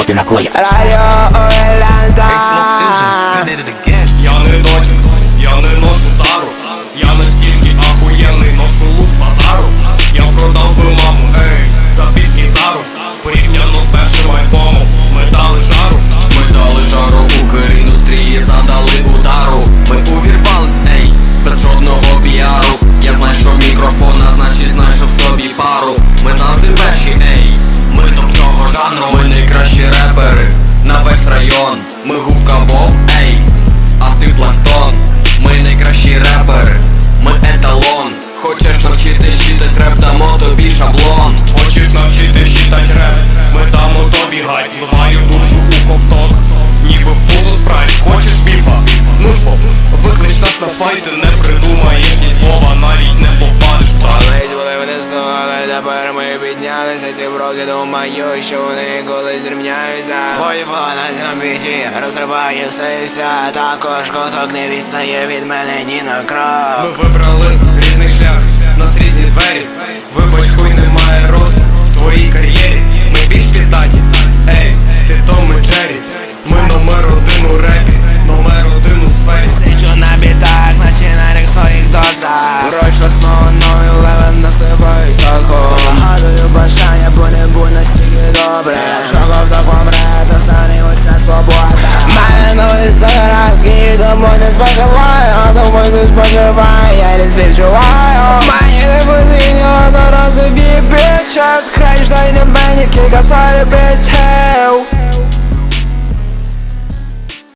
що ти накоїв Радіо Орленда весь Ми бом, ей, а ти планктон Ми найкращі репери, ми еталон. Хочеш навчити щити треп, дамо тобі шаблон. Хочеш навчити щитать реп Ми дамо тобі гать Вливаю душу у ковток Ніби в пузо справі. Хочеш біфа? Ну ж Виклич нас на файти ми піднялися Ці броки думаю, що вони колись зрівняються. Вольво на цьому біті розриває все і вся. Також коток не відстає від мене ні на Ми вибрали різний шлях, нас різні двері. Вибач, хуй немає росту в твоїй кар'єрі. Ми більш піздаті, ей, ти Том і Джері. Ми номер один у репі, номер один у сфері. Сиджу на бітах, наче на рік своїх дозах. Врочно основною левен насипають таку не споживаю, я лишь одноразові бічес Хай ждай